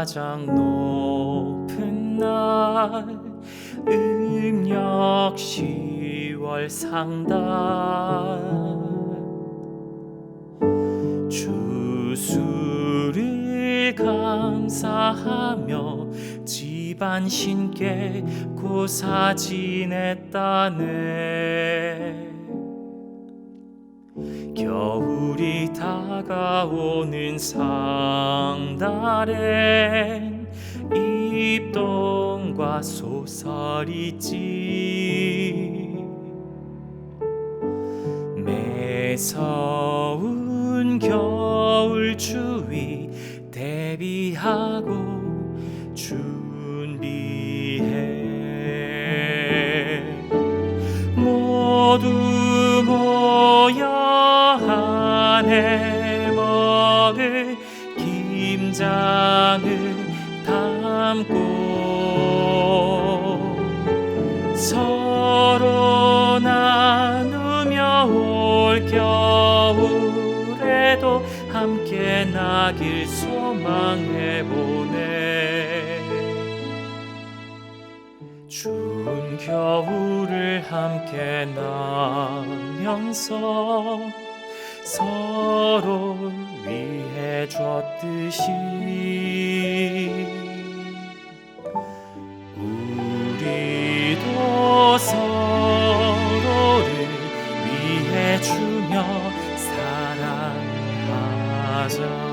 가장 높은 날 음력 10월 상달. 주수를 감사하며 집안 신께 고사 지냈다네 겨울이 다가오는 상달엔 입동과 소설이지 매서운 겨울 추위 대비하고 준비해. 모두 모여 한해 먹을 김장을 담고 서로 나누며 올 겨울에도 함께 나길 소망해 보내. 추운 겨울을 함께 나면서 서로 위해 줬듯이 우리도 서로를 위해 주며 사랑하자.